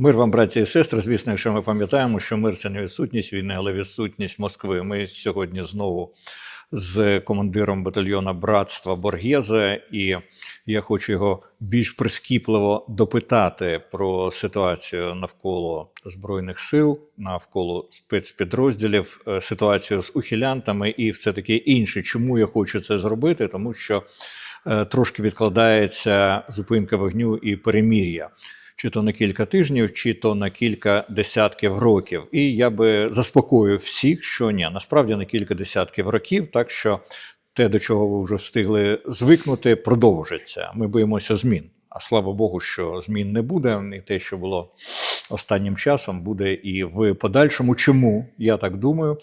Мир вам, браті і сестри. Звісно, якщо ми пам'ятаємо, що мир це не відсутність війни, але відсутність Москви. Ми сьогодні знову з командиром батальйона братства Боргєзе, і я хочу його більш прискіпливо допитати про ситуацію навколо збройних сил, навколо спецпідрозділів, е, ситуацію з ухилянтами і все таке інше. Чому я хочу це зробити? Тому що е, трошки відкладається зупинка вогню і перемір'я чи то на кілька тижнів, чи то на кілька десятків років. І я би заспокоїв всіх, що ні, насправді на кілька десятків років, так що те, до чого ви вже встигли звикнути, продовжиться. Ми боїмося змін. Слава Богу, що змін не буде. І те, що було останнім часом, буде і в подальшому. Чому я так думаю?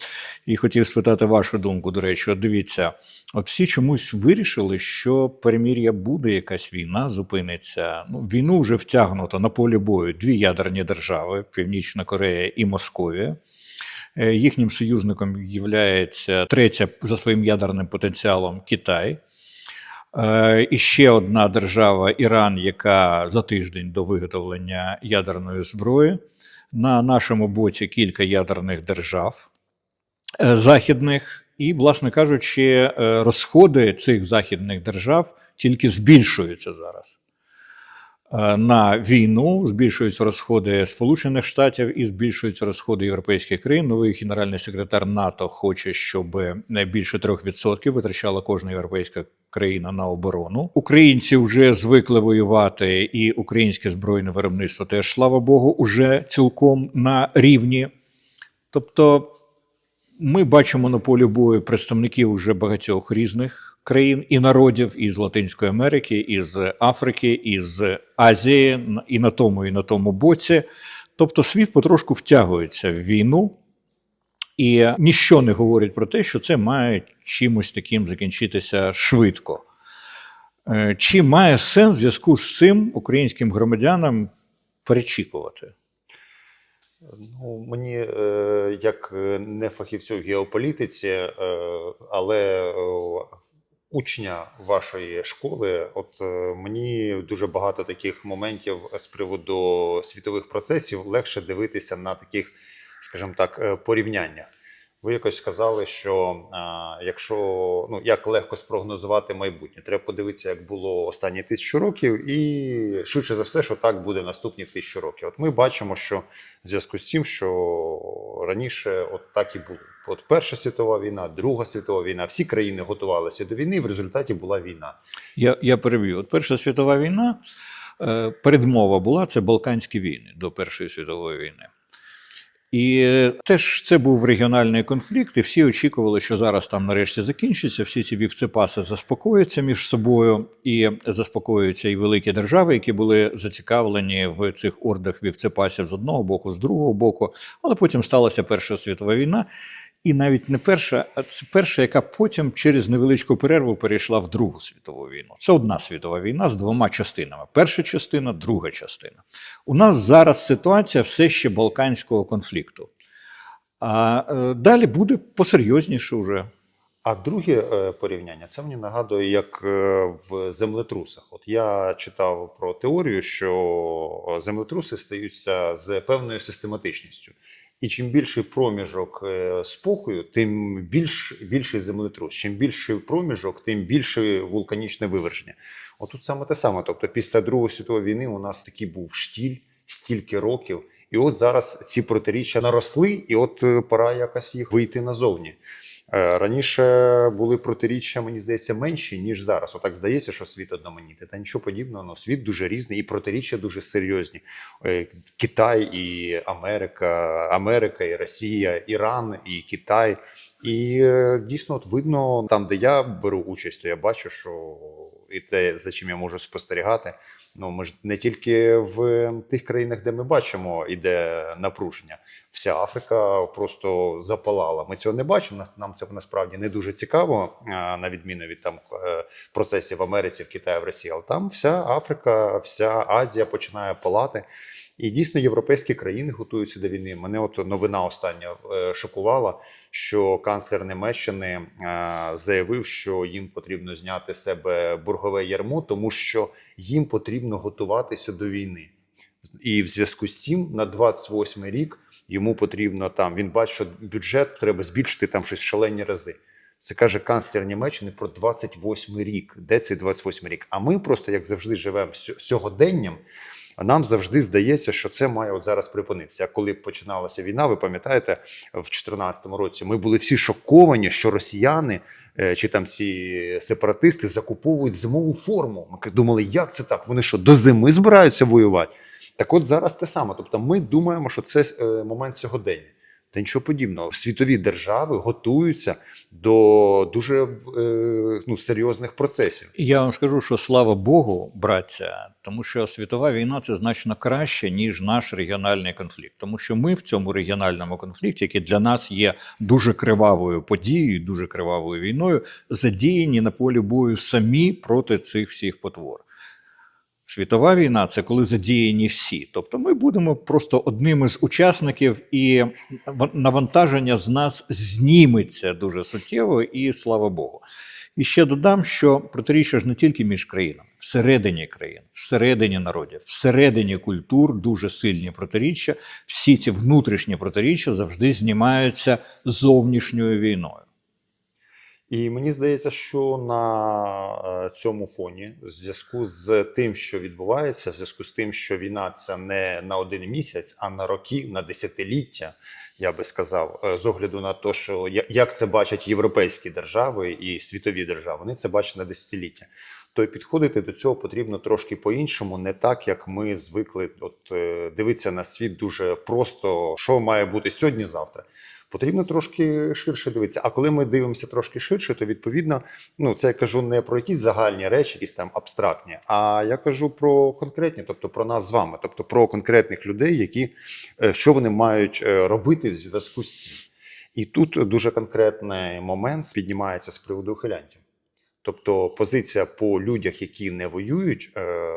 І хотів спитати вашу думку. До речі, от дивіться, от всі чомусь вирішили, що перемір'я буде, якась війна зупиниться. Ну, війну вже втягнуто на полі бою дві ядерні держави: Північна Корея і Московія. Е, Їхнім союзником є третя за своїм ядерним потенціалом Китай. Е, І ще одна держава Іран, яка за тиждень до виготовлення ядерної зброї. На нашому боці кілька ядерних держав е, західних, і, власне кажучи, е, розходи цих західних держав тільки збільшуються зараз. Е, На війну збільшуються розходи Сполучених Штатів і збільшуються розходи європейських країн. Новий генеральний секретар НАТО хоче, щоб більше 3% витрачала кожна європейська країна на оборону. Українці вже звикли воювати, і українське збройне виробництво теж, слава Богу, уже цілком на рівні. Тобто, ми бачимо на полі бою представників уже багатьох різних країн і народів із Латинської Америки, із Африки, із Азії, і на тому, і на тому боці. Тобто, світ потрошку втягується в війну, і ніщо не говорить про те, що це має чимось таким закінчитися швидко. Е, Чи має сенс в зв'язку з цим українським громадянам перечікувати? Ну, мені, е, як не фахівцю в геополітиці, е, але учня вашої школи, от е, мені дуже багато таких моментів з приводу світових процесів легше дивитися на таких, скажімо так, е, порівняннях. Ви якось сказали, що а, якщо ну як легко спрогнозувати майбутнє, треба подивитися, як було останні тисячу років, і швидше за все, що так буде наступні тисячу років. От ми бачимо, що в зв'язку з цим, що раніше от так і було. От Перша світова війна, Друга світова війна, всі країни готувалися до війни, і в результаті була війна. Я, я переб'ю. От Перша світова війна, е, передмова була це Балканські війни до Першої світової війни. І е, теж це був регіональний конфлікт, і всі очікували, що зараз там нарешті закінчиться, всі ці вівцепаси заспокояться між собою, і заспокоюються і великі держави, які були зацікавлені в цих ордах вівцепасів з одного боку, з другого боку. Але потім сталася Перша світова війна. І навіть не перша, а це перша, яка потім через невеличку перерву перейшла в Другу світову війну. Це одна світова війна з двома частинами: перша частина, друга частина. У нас зараз ситуація все ще балканського конфлікту. А е, далі буде посерйозніше вже. А друге е, порівняння це мені нагадує, як е, в землетрусах. От я читав про теорію, що землетруси стаються з певною систематичністю. І чим більший проміжок е, спокою, тим більш, більший землетрус. Чим більший проміжок, тим більше вулканічне виверження. Отут саме те саме. Тобто, після Другої світової війни у нас такий був штіль стільки років. І от зараз ці протиріччя наросли, і от е, пора якось їх вийти назовні. Е, Раніше були протиріччя, мені здається, менші, ніж зараз. Отак здається, що світ одноманітний. Та нічого подібного, але світ дуже різний, і протиріччя дуже серйозні. Е, Китай і Америка, Америка і Росія, Іран і Китай. І е, дійсно, от видно, там, де я беру участь, то я бачу, що і те, за чим я можу спостерігати. Ну, ми ж не тільки в тих країнах, де ми бачимо, іде напруження. Вся Африка просто запалала. Ми цього не бачимо. Нам це насправді не дуже цікаво, на відміну від там е, процесів в Америці, в Китаї, в Росії. Але там вся Африка, вся Азія починає палати. І дійсно європейські країни готуються до війни. Мене от новина остання е, шокувала, що канцлер Німеччини е, заявив, що їм потрібно зняти з себе боргове ярмо, тому що їм потрібно готуватися до війни. І в зв'язку з цим на 28 рік йому потрібно там. Він бачить, що бюджет треба збільшити там щось шалені рази. Це каже канцлер Німеччини про 28 рік. Де цей 28 рік? А ми просто, як завжди, живемо сьо- сьогоденням. Нам завжди здається, що це має от зараз припинитися. Коли починалася війна, ви пам'ятаєте, в 2014 році ми були всі шоковані, що росіяни е, чи там ці сепаратисти закуповують зимову форму. Ми думали, як це так? Вони що до зими збираються воювати? Так от зараз те саме. Тобто, ми думаємо, що це е, момент сьогодення. Та нічого подібного. Світові держави готуються до дуже е, ну, серйозних процесів. Я вам скажу, що слава Богу, браття, тому що світова війна це значно краще, ніж наш регіональний конфлікт. Тому що ми в цьому регіональному конфлікті, який для нас є дуже кривавою подією, дуже кривавою війною, задіяні на полі бою самі проти цих всіх потвор. Світова війна це коли задіяні всі. Тобто ми будемо просто одним із учасників, і навантаження з нас зніметься дуже суттєво, і слава Богу. І ще додам, що протиріччя ж не тільки між країнами, всередині країн, всередині народів, всередині культур дуже сильні протиріччя. Всі ці внутрішні протиріччя завжди знімаються зовнішньою війною. І мені здається, що на е, цьому фоні, в зв'язку з тим, що відбувається, в зв'язку з тим, що війна це не на один місяць, а на роки, на десятиліття, я би сказав, е, з огляду на те, що як це бачать європейські держави і світові держави, вони це бачать на десятиліття. То й підходити до цього потрібно трошки по-іншому, не так як ми звикли от, е, дивитися на світ дуже просто, що має бути сьогодні-завтра. Потрібно трошки ширше дивитися. А коли ми дивимося трошки ширше, то відповідно, ну це я кажу не про якісь загальні речі, якісь там абстрактні, а я кажу про конкретні, тобто про нас з вами, тобто про конкретних людей, які е, що вони мають е, робити в зв'язку з цим. І тут дуже конкретний момент піднімається з приводу ухилянтів. Тобто позиція по людях, які не воюють, е,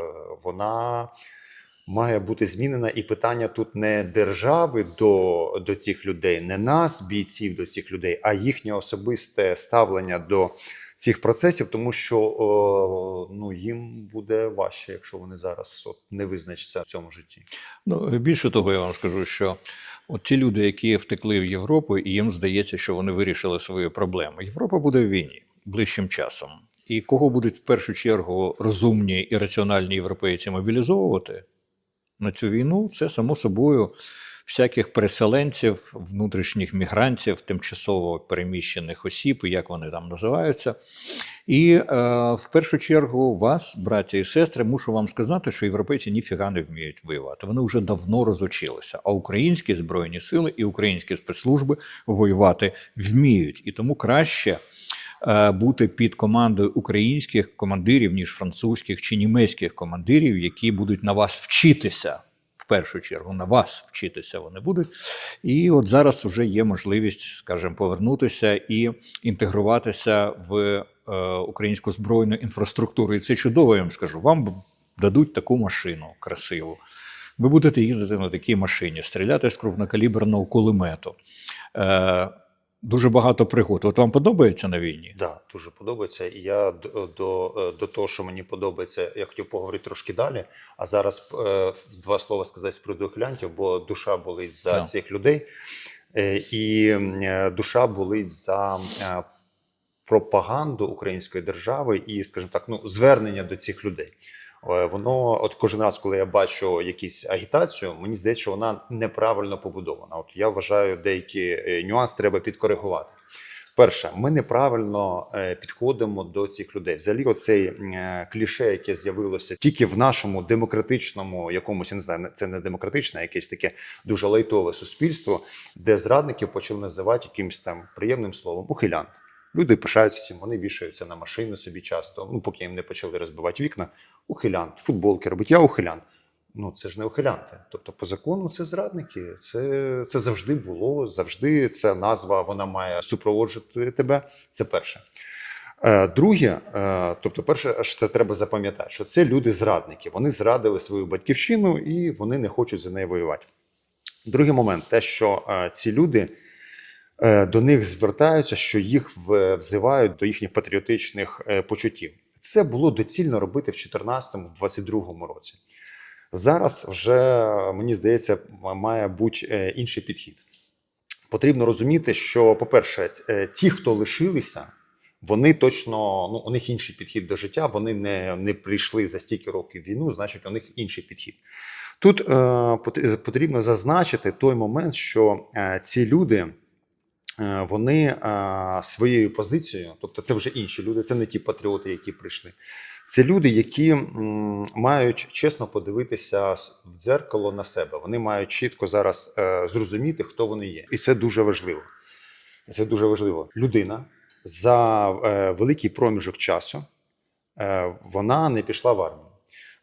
вона має бути змінена. І питання тут не держави до, до цих людей, не нас, бійців до цих людей, а їхнє особисте ставлення до цих процесів, тому що о, ну, їм буде важче, якщо вони зараз от, не визначаться в цьому житті. Ну, більше того, я вам скажу, що от ті люди, які втекли в Європу, і їм здається, що вони вирішили свої проблеми. Європа буде в війні ближчим часом. І кого будуть в першу чергу розумні і раціональні європейці мобілізовувати на цю війну, це само собою всяких переселенців, внутрішніх мігрантів, тимчасово переміщених осіб, як вони там називаються. І е, в першу чергу вас, браття і сестри, мушу вам сказати, що європейці ніфіга не вміють воювати. Вони вже давно розучилися. А українські збройні сили і українські спецслужби воювати вміють. І тому краще бути під командою українських командирів, ніж французьких чи німецьких командирів, які будуть на вас вчитися. В першу чергу на вас вчитися вони будуть. І от зараз вже є можливість, скажімо, повернутися і інтегруватися в е, українську збройну інфраструктуру. І це чудово, я вам скажу. Вам дадуть таку машину красиву. Ви будете їздити на такій машині, стріляти з крупнокаліберного кулемету. Е, дуже багато пригод. От вам подобається на війні? Да, дуже подобається. І я до, до, до того, що мені подобається, я хотів поговорити трошки далі. А зараз е, два слова сказати з приводу бо душа болить за Так. цих людей, е, і е, душа болить за е, пропаганду української держави і, скажімо так, ну звернення до цих людей. Е, Воно, от кожен раз, коли я бачу якусь агітацію, мені здається, що вона неправильно побудована. От я вважаю, деякі е, нюанси треба підкоригувати. Перше, ми неправильно е, підходимо до цих людей. Взагалі, оцей кліше, яке з'явилося тільки в нашому демократичному якомусь, я не знаю, це не демократичне, а якесь таке дуже лайтове суспільство, де зрадників почали називати якимось там приємним словом ухилянт. Люди пишаються цим, вони вішаються на машину собі часто. Ну, поки їм не почали розбивати вікна. Ухилянт, футболки робить. Я ухилянт. Ну, це ж не ухилянти. Тобто, по закону це зрадники. Це, це завжди було, завжди ця назва вона має супроводжувати тебе. Це перше. Е, Друге, е, тобто, перше, це треба запам'ятати, що це люди-зрадники. Вони зрадили свою батьківщину і вони не хочуть за неї воювати. Другий момент, те, що е, ці люди до них звертаються, що їх взивають до їхніх патріотичних е, почуттів. Це було доцільно робити в 2014-2022 році. Зараз вже мені здається, має бути е, інший підхід. Потрібно розуміти, що, по-перше, е, ті, хто лишилися, вони точно ну, у них інший підхід до життя. Вони не, не прийшли за стільки років війну, значить, у них інший підхід. Тут е, потрібно зазначити той момент, що е, ці люди. Е, Вони е, своєю позицією, тобто це вже інші люди, це не ті патріоти, які прийшли. Це люди, які мають чесно подивитися в дзеркало на себе. Вони мають чітко зараз е, зрозуміти, хто вони є. І це дуже важливо. Це дуже важливо. Людина за великий проміжок часу вона не пішла в армію.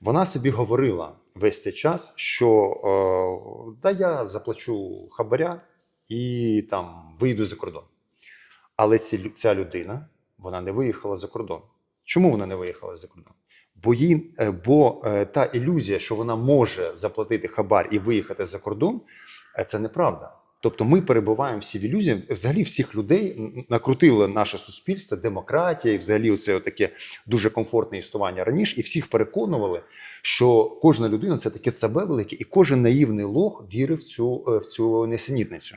Вона собі говорила весь цей час, що да я заплачу хабаря і там вийду за кордон. Але ці, ця людина вона не виїхала за кордон. Чому вона не виїхала за кордон? Бо, їй, е, бо е, та ілюзія, що вона може заплатити хабар і виїхати за кордон, е, це неправда. Тобто ми перебуваємо всі в ілюзії. Взагалі всіх людей накрутило наше суспільство, демократія, і взагалі оце таке дуже комфортне існування раніше, і всіх переконували, що кожна людина це таке ЦБ велике, і кожен наївний лох вірив в цю, е, в цю несенітницю.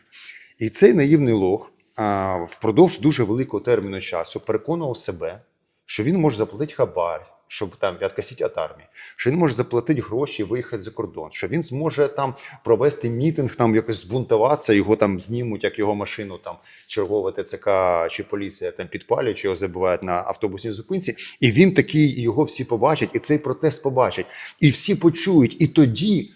І цей наївний лох а, впродовж дуже великого терміну часу переконував себе, що він може заплатити хабар, щоб там відкасити від армії, що він може заплатити гроші виїхати за кордон, що він зможе там провести мітинг, там якось збунтуватися, його там знімуть, як його машину там чергове ТЦК чи поліція там підпалюють, чи його забувають на автобусній зупинці. І він такий, його всі побачать, і цей протест побачать, і всі почують. І тоді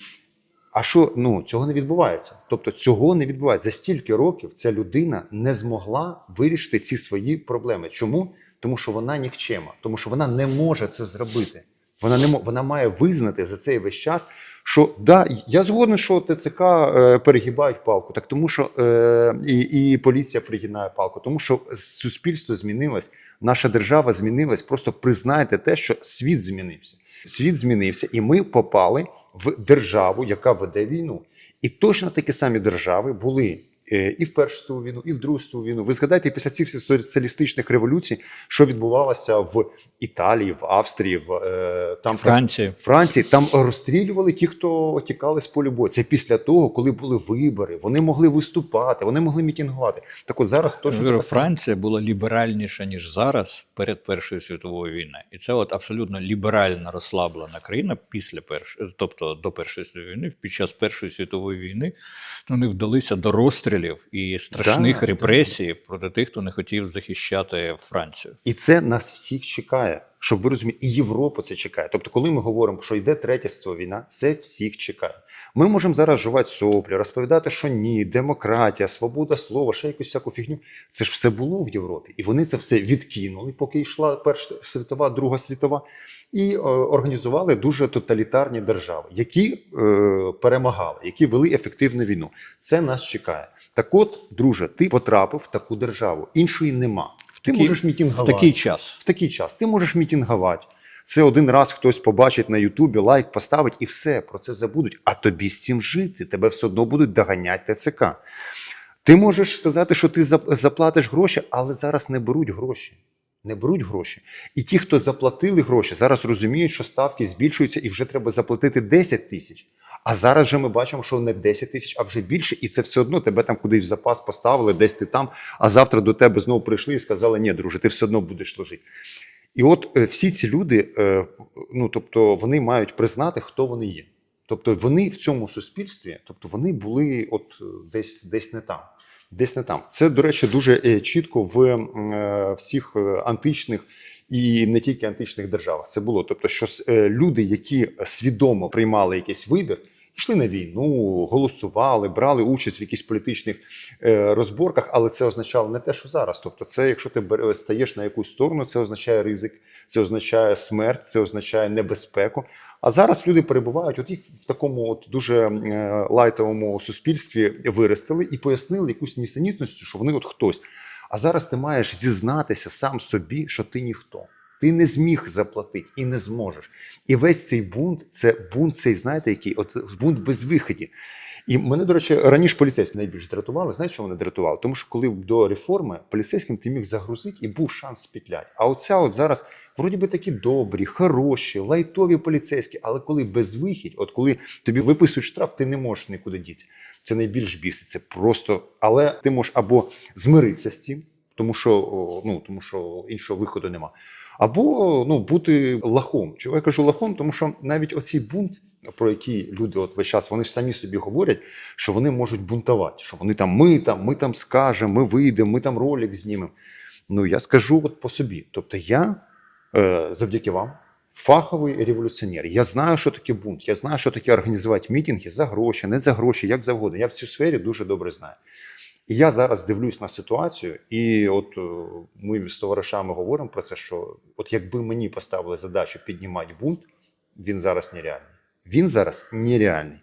а що ну цього не відбувається? Тобто цього не відбувається за стільки років. Ця людина не змогла вирішити ці свої проблеми. Чому? Тому що вона нікчема, тому що вона не може це зробити. Вона не вона має визнати за цей весь час, що да, я згоден, що ТЦК е, перегибають палку, так тому що е, і, і поліція перегинає палку, тому що суспільство змінилось, наша держава змінилась. Просто признайте те, що світ змінився. Світ змінився, і ми попали в державу, яка веде війну. І точно такі самі держави були і в Першу світову війну, і в Другу світову війну. Ви згадайте після цих соціалістичних революцій, що відбувалося в Італії, в Австрії, в е, там Франції. Франції там розстрілювали ті, хто тікали з полю бою. Це після того, коли були вибори. Вони могли виступати, вони могли мітингувати. Так от зараз така сама- Франція була ліберальніша ніж зараз перед Першою світовою війною. І це от абсолютно ліберальна розслаблена країна після першої, тобто до Першої світової війни, під час Першої світової війни вони вдалися до розстрілів і страшних Да, репресій проти тих, хто не хотів захищати Францію. І це нас всіх чекає, щоб ви розуміли, і Європу це чекає. Тобто, коли ми говоримо, що йде третя світова війна, це всіх чекає. Ми можемо зараз жувати соплі, розповідати, що ні, демократія, свобода слова, ще якусь всяку фігню. Це ж все було в Європі, і вони це все відкинули, поки йшла Перша світова, Друга світова, і е, організували дуже тоталітарні держави, які е, перемагали, які вели ефективну війну. Це нас чекає. Так, от, друже, ти потрапив в таку державу, іншої нема. Ти такий- можеш В мітингувати такий час. в такий час. Ти можеш мітингувати. Це один раз хтось побачить на Ютубі, лайк поставить і все, про це забудуть. А тобі з цим жити. Тебе все одно будуть доганяти ТЦК. Ти можеш сказати, що ти заплатиш гроші, але зараз не беруть гроші. Не беруть гроші. І ті, хто заплатили гроші, зараз розуміють, що ставки збільшуються і вже треба заплатити 10 тисяч. А зараз вже ми бачимо, що не 10 тисяч, а вже більше, і це все одно тебе там кудись в запас поставили, десь ти там, а завтра до тебе знову прийшли і сказали, ні, друже, ти все одно будеш служити. І от е, всі ці люди, е, ну тобто, вони мають признати, хто вони є. Тобто вони в цьому суспільстві, тобто вони були от е, десь, десь не там. Десь не там. Це, до речі, дуже чітко в всіх античних і не тільки античних державах. Це було. Тобто, що люди, які свідомо приймали якийсь вибір, йшли на війну, голосували, брали участь в якихось політичних е, розборках, але це означало не те, що зараз. Тобто, це якщо ти стаєш на якусь сторону, це означає ризик, це означає смерть, це означає небезпеку. А зараз люди перебувають, от їх в такому от дуже е, лайтовому суспільстві виростили і пояснили якусь нісенітність, що вони от хтось. А зараз ти маєш зізнатися сам собі, що ти ніхто. Ти не зміг заплатити і не зможеш. І весь цей бунт це бунт, цей знаєте, який от бунт без виході. І мене, до речі, раніше поліцейські найбільш дратували. Знаєш, чому вони дратували? Тому що коли до реформи поліцейським ти міг загрузити і був шанс спітлять. А оця от зараз, вроді би такі добрі, хороші, лайтові поліцейські, але коли безвихідь, от коли тобі виписують штраф, ти не можеш нікуди дітися. Це найбільш бісить. Це просто, але ти можеш або змиритися з цим, тому що ну тому що іншого виходу нема. Або ну бути лахом. Чого я кажу лахом? Тому що навіть оцей бунт, про який люди от весь час, вони ж самі собі говорять, що вони можуть бунтувати, що вони там ми там, ми там скажемо, ми вийдемо, ми там ролик знімемо. Ну я скажу от по собі. Тобто, я е, завдяки вам. Фаховий революціонер. Я знаю, що таке бунт. Я знаю, що таке організувати мітинги за гроші, не за гроші, як завгодно. Я в цій сфері дуже добре знаю. І я зараз дивлюсь на ситуацію, і от е, ми з товаришами говоримо про це, що от якби мені поставили задачу піднімати бунт, він зараз нереальний. Він зараз нереальний.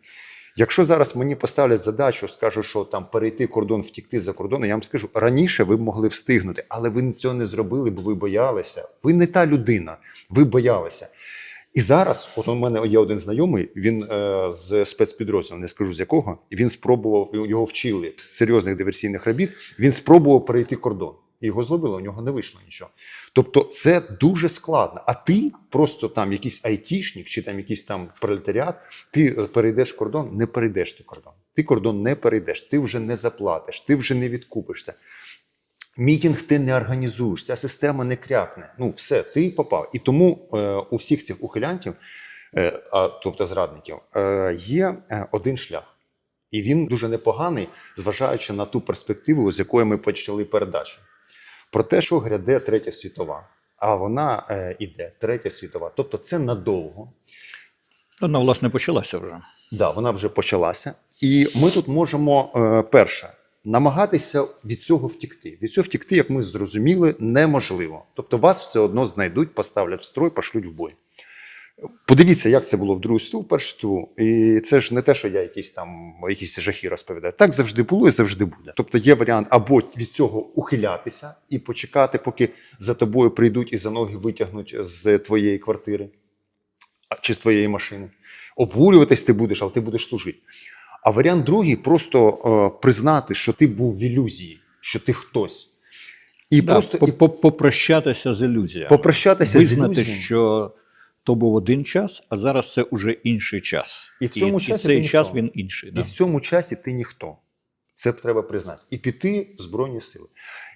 Якщо зараз мені поставлять задачу, скажуть, що там перейти кордон, втікти за кордон, я вам скажу, раніше ви б могли встигнути, але ви цього не зробили, бо ви боялися. Ви не та людина, ви боялися. І зараз, от у мене є один знайомий, він е, з спецпідрозділу, не скажу з якого, він спробував його вчили з серйозних диверсійних робіт. Він спробував перейти кордон. І Його зловили, у нього не вийшло нічого. Тобто це дуже складно. А ти просто там якийсь айтішник чи там якийсь там пролетаріат, ти перейдеш кордон, не перейдеш ти кордон. Ти кордон не перейдеш, ти вже не заплатиш, ти вже не відкупишся. Мітінг ти не організуєш, ця система не крякне. Ну, все, ти попав. І тому е, у всіх цих ухилянтів, е, а, тобто зрадників, е, є е, один шлях. І він дуже непоганий, зважаючи на ту перспективу, з якої ми почали передачу. Про те, що гряде третя світова. А вона е, іде, третя світова. Тобто це надовго. Вона, власне, почалася вже. Да, вона вже почалася. І ми тут можемо е, перше намагатися від цього втікти. Від цього втікти, як ми зрозуміли, неможливо. Тобто вас все одно знайдуть, поставлять в строй, пошлють в бой. Подивіться, як це було в другу СТУ, в першу СТУ. І це ж не те, що я якісь там якісь жахи розповідаю. Так завжди було і завжди буде. Тобто є варіант або від цього ухилятися і почекати, поки за тобою прийдуть і за ноги витягнуть з твоєї квартири чи з твоєї машини. Обурюватись ти будеш, але ти будеш служити. А варіант другий просто е, признати, що ти був в ілюзії, що ти хтось. І Да, просто і попрощатися з ілюзіями. попрощатися з Визнати, ілюзіями. що то був один час, а зараз це вже інший час. І в цьому часі цей час ніхто. він інший. І Да. в цьому часі ти ніхто. Це треба признати. І піти в Збройні Сили.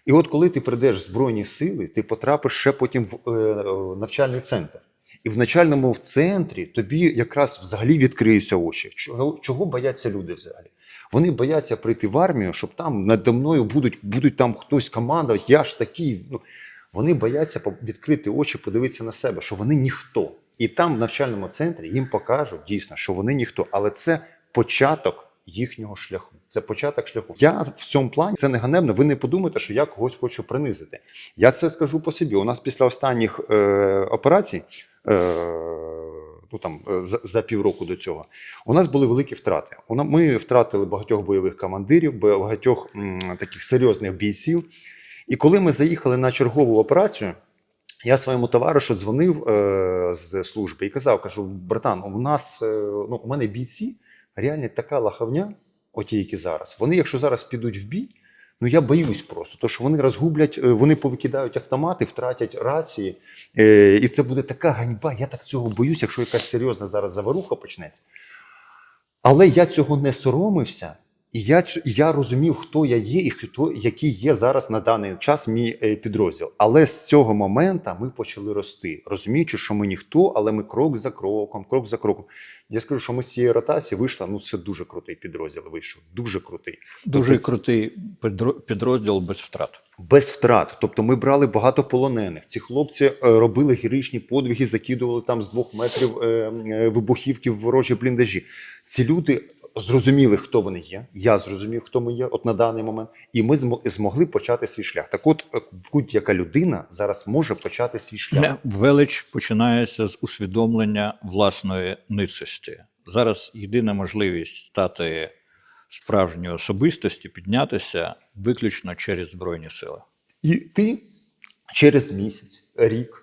І от коли ти прийдеш в Збройні Сили, ти потрапиш ще потім в е, е, навчальний центр. І в навчальному в центрі тобі якраз взагалі відкриються очі. Чого, чого бояться люди взагалі? Вони бояться прийти в армію, щоб там надо мною будуть, будуть там хтось командувати, я ж такий. Ну, вони бояться відкрити очі, подивитися на себе, що вони ніхто. І там в навчальному центрі їм покажуть дійсно, що вони ніхто, але це початок їхнього шляху. Це початок шляху. Я в цьому плані це не ганебно. Ви не подумайте, що я когось хочу принизити. Я це скажу по собі. У нас після останніх е, операцій. Е, Ну там е, за, за півроку до цього у нас були великі втрати. Ми втратили багатьох бойових командирів, багатьох м, таких серйозних бійців. І коли ми заїхали на чергову операцію, я своєму товаришу дзвонив е, з служби і казав: кажу, братан, у нас е, ну, у мене бійці реально така лахавня, оті, які зараз. Вони, якщо зараз підуть в бій, ну я боюсь просто, тому що вони розгублять, е, вони повикидають автомати, втратять рації. Е, і це буде така ганьба. Я так цього боюсь, якщо якась серйозна зараз заваруха почнеться. Але я цього не соромився, і я, цю- я розумів, хто я є і хто, який є зараз на даний час мій е, підрозділ. Але з цього моменту ми почали рости, розуміючи, що ми ніхто, але ми крок за кроком, крок за кроком. Я скажу, що ми з цієї ротації вийшли. Ну, це дуже крутий підрозділ. Вийшов, дуже крутий. Дуже Тобто крутий підрозділ без втрат. без втрат. Тобто ми брали багато полонених. Ці хлопці е, робили героїчні подвиги, закидували там з двох метрів е, вибухівки в ворожі бліндажі. Ці люди зрозуміли, хто вони є. Я зрозумів, хто ми є от на даний момент, і ми змо- змогли почати свій шлях. Так, от е, будь-яка людина зараз може почати свій шлях. Велич починається з усвідомлення власної ницості. Зараз єдина можливість стати справжньою особистості, піднятися виключно через Збройні сили. І ти через місяць, рік,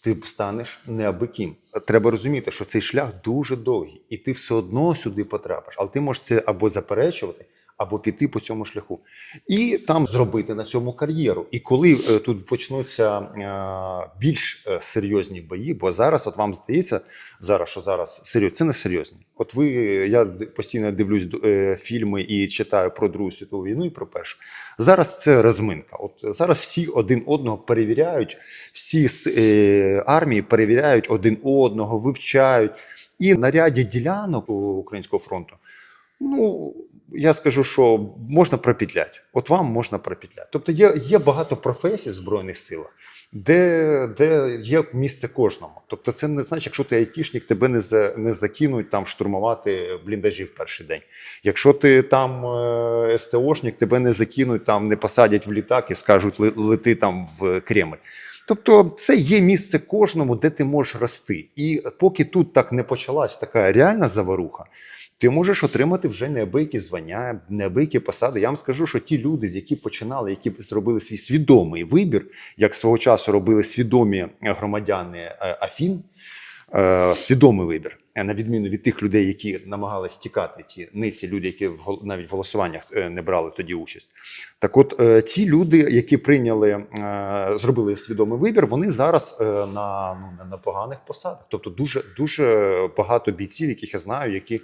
ти станеш неабиким. Треба розуміти, що цей шлях дуже довгий, і ти все одно сюди потрапиш. Але ти можеш це або заперечувати, або піти по цьому шляху. І там зробити на цьому кар'єру. І коли е, тут почнуться е, більш е, серйозні бої, бо зараз, от вам здається, зараз що зараз серйозно, це не серйозні. От ви я постійно дивлюсь фільми і читаю про Другу світову війну і про першу. Зараз це розминка. От зараз всі один одного перевіряють, всі е, армії перевіряють один одного, вивчають. І на ряді ділянок Українського фронту, ну я скажу, що можна пропетлять. От вам можна пропетлять. Тобто є, є багато професій в Збройних силах, де, де є місце кожному. Тобто, це не значить, якщо ти айтішник, тебе не, за, не закинуть там штурмувати бліндажі в перший день. Якщо ти там е, СТОшник, тебе не закинуть, там не посадять в літак і скажуть «Ле- лети там в Кремль. Тобто це є місце кожному, де ти можеш рости. І поки тут так не почалась така реальна заваруха, ти можеш отримати вже неабиякі звання, неабиякі посади. Я вам скажу, що ті люди, з які починали, які зробили свій свідомий вибір, як свого часу робили свідомі громадяни е, Афін, е, свідомий вибір, на відміну від тих людей, які намагались тікати, ті ниці люди, які навіть в голосуваннях е, не брали тоді участь. Так, от е, ті люди, які прийняли, е, зробили свідомий вибір, вони зараз е, на, ну, на- поганих посадах. Тобто, дуже дуже багато бійців, яких я знаю, які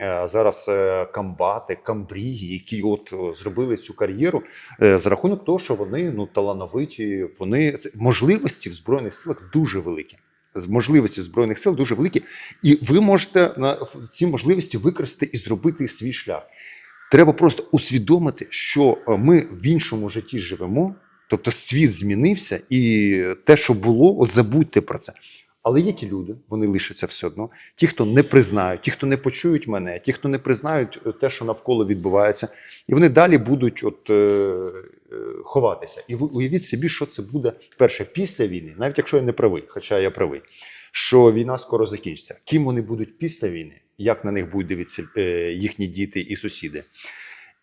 е, зараз е, камбати, камбрії, які от е, зробили цю кар'єру е, за рахунок того, що вони ну талановиті, вони можливості в збройних силах дуже великі. Можливості збройних сил дуже великі, і ви можете на ці можливості використати і зробити свій шлях. Треба просто усвідомити, що е, ми в іншому житті живемо, тобто світ змінився, і те, що було, от забудьте про це. Але є ті люди, вони лишаться все одно. Ті, хто не признають, ті, хто не почують мене, ті, хто не признають е, те, що навколо відбувається, і вони далі будуть от, е, ховатися. І ви уявіть собі, що це буде перше після війни, навіть якщо я не правий, хоча я правий, що війна скоро закінчиться. Ким вони будуть після війни, як на них будуть дивитися е, їхні діти і сусіди.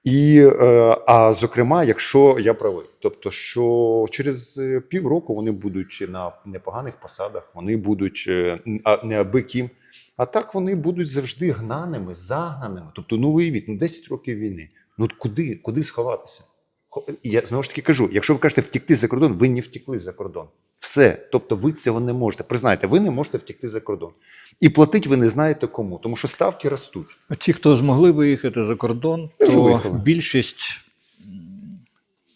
І, е, а зокрема, якщо я правий, тобто, що через е, півроку вони будуть на непоганих посадах, вони будуть е, не аби ким. А так вони будуть завжди гнаними, загнаними. Тобто, ну виявіть, ну 10 років війни. Ну куди, куди сховатися? Я знову ж таки кажу: якщо ви кажете втікти за кордон, ви не втекли за кордон. Все. Тобто, ви цього не можете. Признайте, ви не можете втекти за кордон. І платить ви не знаєте кому, тому що ставки ростуть. А ті, хто змогли виїхати за кордон, Вже то виїхали. більшість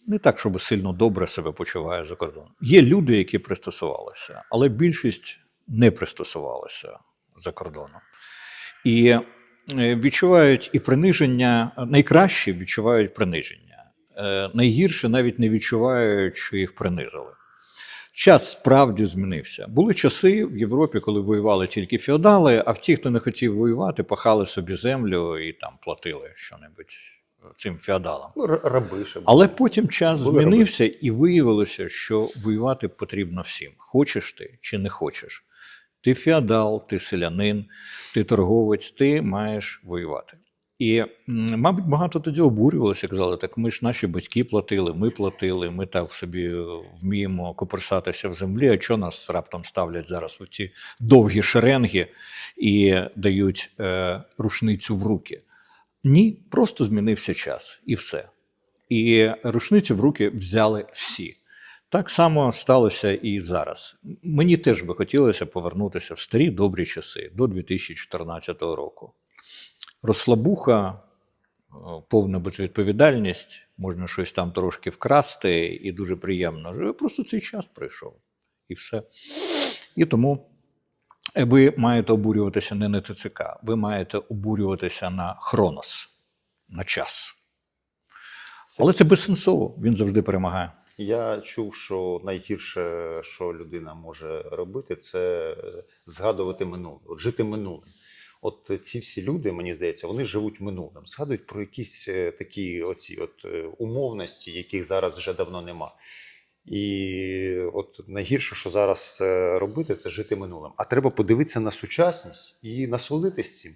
не так, щоб сильно добре себе почуває за кордоном. Є люди, які пристосувалися, але більшість не пристосувалася за кордоном. І е, відчувають і приниження, найкраще відчувають приниження. Е, Найгірше навіть не відчувають, що їх принизили. Час справді змінився. Були часи в Європі, коли воювали тільки феодали, а в ті, хто не хотів воювати, пахали собі землю і там платили щонебудь цим феодалам. Ну, раби ще були. Але потім час Були змінився, і виявилося, що воювати потрібно всім. Хочеш ти чи не хочеш. Ти феодал, ти селянин, ти торговець, ти маєш воювати. І, мабуть, багато тоді обурювалося, казали, так ми ж наші батьки платили, ми платили, ми так собі е, вміємо коперсатися в землі, а що нас раптом ставлять зараз в ці довгі шеренги і дають е, рушницю в руки. Ні, просто змінився час і все. І рушницю в руки взяли всі. Так само сталося і зараз. Мені теж би хотілося повернутися в старі добрі часи до 2014 року. Розслабуха, е, повна безвідповідальність, можна щось там трошки вкрасти, і дуже приємно. Просто цей час прийшов. І все. І тому е, ви маєте обурюватися не на ТЦК, ви маєте обурюватися на Хронос, на час. Але це безсенсово, він завжди перемагає. Я чув, що найгірше, що людина може робити, це згадувати минуле, жити минулим. От ці всі люди, мені здається, вони живуть минулим, згадують про якісь е, такі оці от е, умовності, яких зараз вже давно нема. І от найгірше, що зараз е, робити, це жити минулим. А треба подивитися на сучасність і насолодитись цим.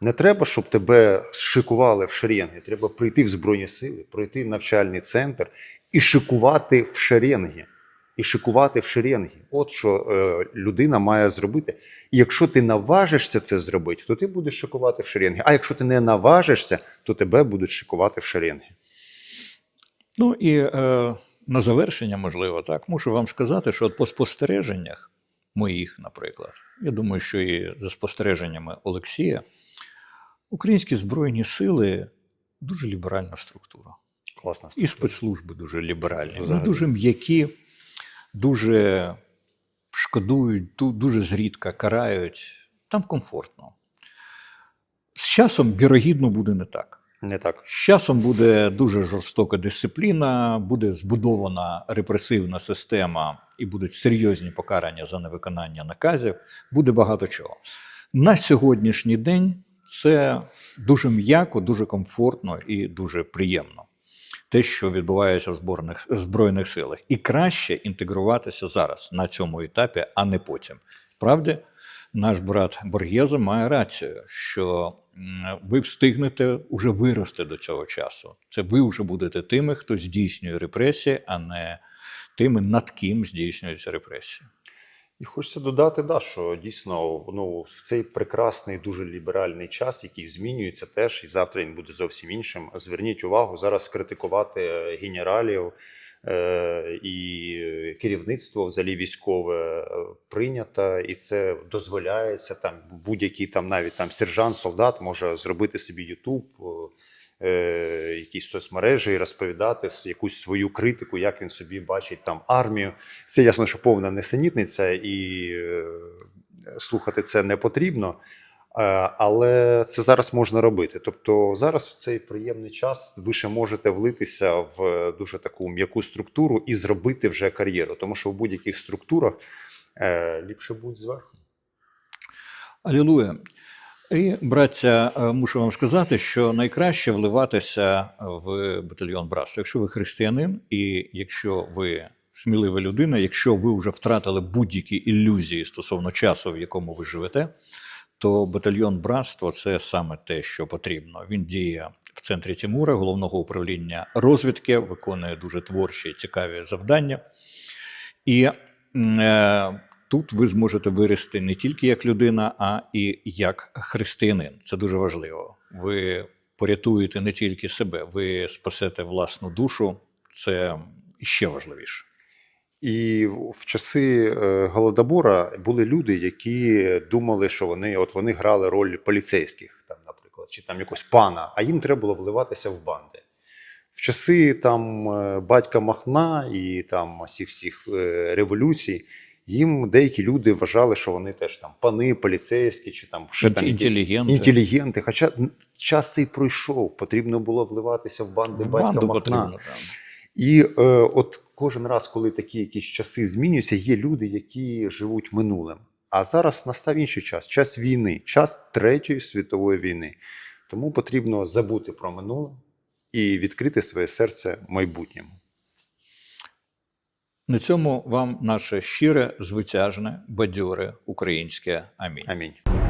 Не треба, щоб тебе шикували в шеренги. Треба прийти в Збройні сили, пройти навчальний центр і шикувати в шеренги. І шикувати в шеренги. От що е, людина має зробити. І якщо ти наважишся це зробити, то ти будеш шикувати в шеренги. А якщо ти не наважишся, то тебе будуть шикувати в шеренги. Ну і е, на завершення, можливо, так, мушу вам сказати, що от по спостереженнях моїх, наприклад, я думаю, що і за спостереженнями Олексія, українські збройні сили дуже ліберальна структура. Класно. І спецслужби дуже ліберальні. Вони дуже м'які, дуже шкодують, дуже зрідка карають. Там комфортно. З часом, вірогідно, буде не так. Не так. З часом буде дуже жорстока дисципліна, буде збудована репресивна система і будуть серйозні покарання за невиконання наказів. Буде багато чого. На сьогоднішній день це дуже м'яко, дуже комфортно і дуже приємно. Те, що відбувається в зборних збройних силах, і краще інтегруватися зараз на цьому етапі, а не потім. Правді, наш брат Боргєза має рацію, що ви встигнете уже вирости до цього часу. Це ви вже будете тими, хто здійснює репресії, а не тими, над ким здійснюються репресії. І хочеться додати, да, що дійсно ну, в цей прекрасний, дуже ліберальний час, який змінюється теж, і завтра він буде зовсім іншим. Зверніть увагу, зараз критикувати генералів е, і керівництво взагалі військове е, прийнято, і це дозволяється. Там будь-який там навіть там сержант, солдат може зробити собі Ютуб. Е, якісь соцмережі і розповідати якусь свою критику, як він собі бачить там армію. Це ясно, що повна несенітниця, і е, слухати це не потрібно. Е, Але це зараз можна робити. Тобто зараз в цей приємний час ви ще можете влитися в дуже таку м'яку структуру і зробити вже кар'єру. Тому що в будь-яких структурах ліпше будь зверху. Алілуя. І, браття, е, мушу вам сказати, що найкраще вливатися в батальйон братства. Якщо ви християнин, і якщо ви смілива людина, якщо ви вже втратили будь-які ілюзії стосовно часу, в якому ви живете, то батальйон братства це саме те, що потрібно. Він діє в центрі Тимура, головного управління розвідки, виконує дуже творчі і цікаві завдання. І е, тут ви зможете вирости не тільки як людина, а і як християнин. Це дуже важливо. Ви порятуєте не тільки себе, ви спасете власну душу. Це ще важливіше. І в часи е, голодомора були люди, які думали, що вони от вони грали роль поліцейських, там, наприклад, чи там якогось пана, а їм треба було вливатися в банди. В часи там е, батька Махна і там всіх е, революцій. Їм деякі люди вважали, що вони теж там пани, поліцейські, чи там ще там Інтелігенти. інтелігенти. Хоча час цей пройшов, потрібно було вливатися в банди В батька банду Махна. потрібно. І е, от кожен раз, коли такі якісь часи змінюються, є люди, які живуть минулим. А зараз настав інший час час війни, час Третьої світової війни. Тому потрібно забути про минуле і відкрити своє серце майбутньому. На цьому вам наше щире, звитяжне, бадьоре українське амінь. Амінь.